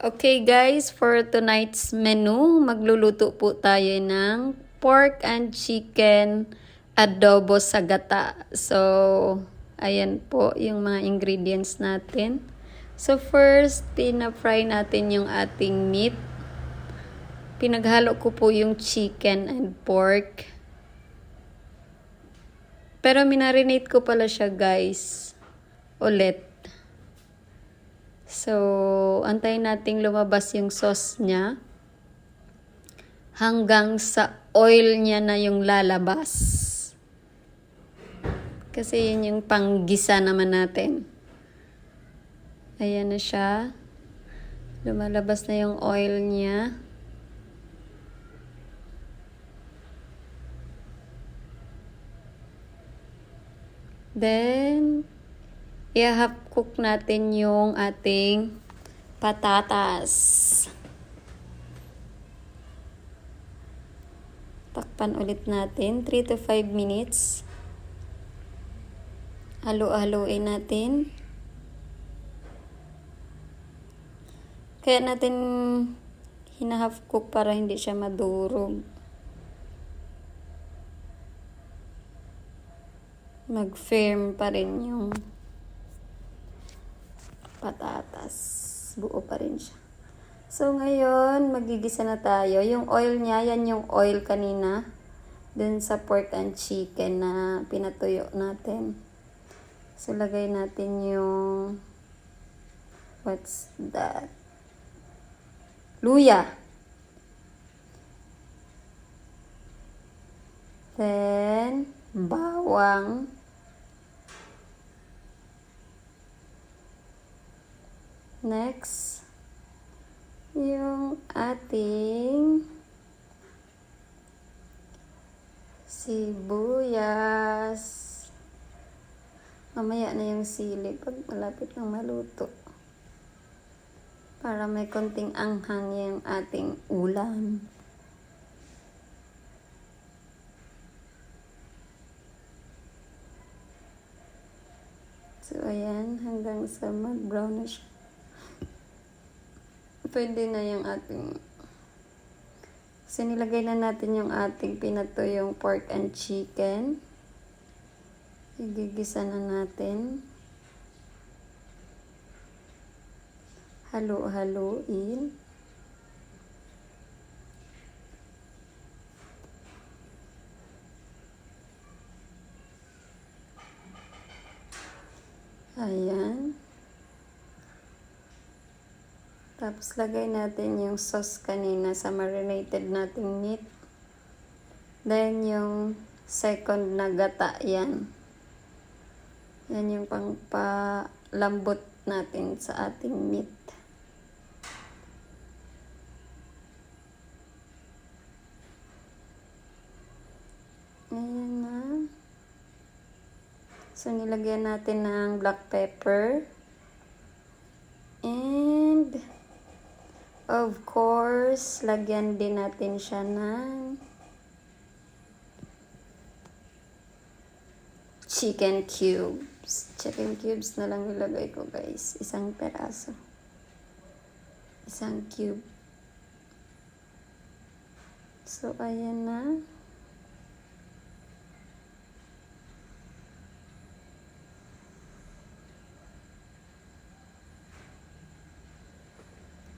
Okay guys, for tonight's menu, magluluto po tayo ng pork and chicken adobo sa gata. So, ayan po yung mga ingredients natin. So first, pina-fry natin yung ating meat. Pinaghalo ko po yung chicken and pork. Pero minarinate ko pala siya guys. Ulit. So, antayin nating lumabas yung sauce niya. Hanggang sa oil niya na yung lalabas. Kasi yun yung panggisa naman natin. Ayan na siya. Lumalabas na yung oil niya. Then, i-half cook natin yung ating patatas. Takpan ulit natin, 3 to 5 minutes. Halo-haloin natin. Kaya natin hina-half cook para hindi siya madurog. Mag-firm pa rin yung patatas. Buo pa rin siya. So, ngayon, magigisa na tayo. Yung oil niya, yan yung oil kanina. Dun sa pork and chicken na pinatuyo natin. So, lagay natin yung what's that? Luya. Then, bawang. Next, yung ating sibuyas. Mamaya na yung sili pag malapit ng maluto. Para may konting anghang yung ating ulam. So, ayan, hanggang sa mag-brown na siya. Pwede na yung ating... Kasi na natin yung ating pinato yung pork and chicken. Igigisa na natin. Halo-haloin. Ayan. Tapos lagay natin yung sauce kanina sa marinated nating meat. Then yung second na gata yan. Yan yung pangpalambot natin sa ating meat. Ayan na. So nilagyan natin ng black pepper. And Of course, lagyan din natin siya ng chicken cubes. Chicken cubes na lang ilagay ko guys. Isang peraso. Isang cube. So, ayan na.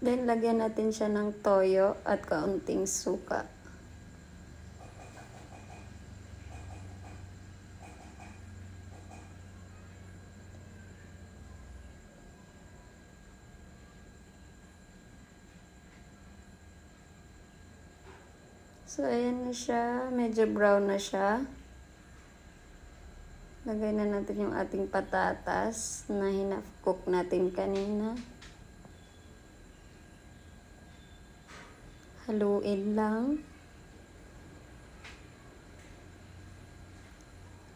Then, lagyan natin siya ng toyo at kaunting suka. So, ayan na siya. Medyo brown na siya. Lagay na natin yung ating patatas na hinaf-cook natin kanina. Haluin lang.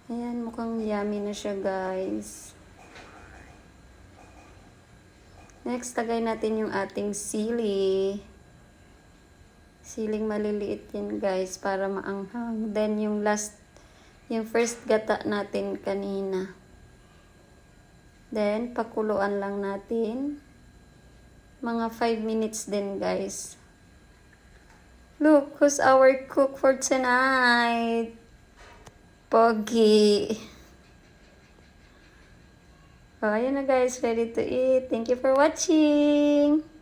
Ayan, mukhang yummy na siya, guys. Next, tagay natin yung ating sili. Siling maliliit yan, guys, para maanghang. Then, yung last, yung first gata natin kanina. Then, pakuluan lang natin. Mga 5 minutes din, guys. Look, who's our cook for tonight? Pogi. Oh, ayan na guys, ready to eat. Thank you for watching.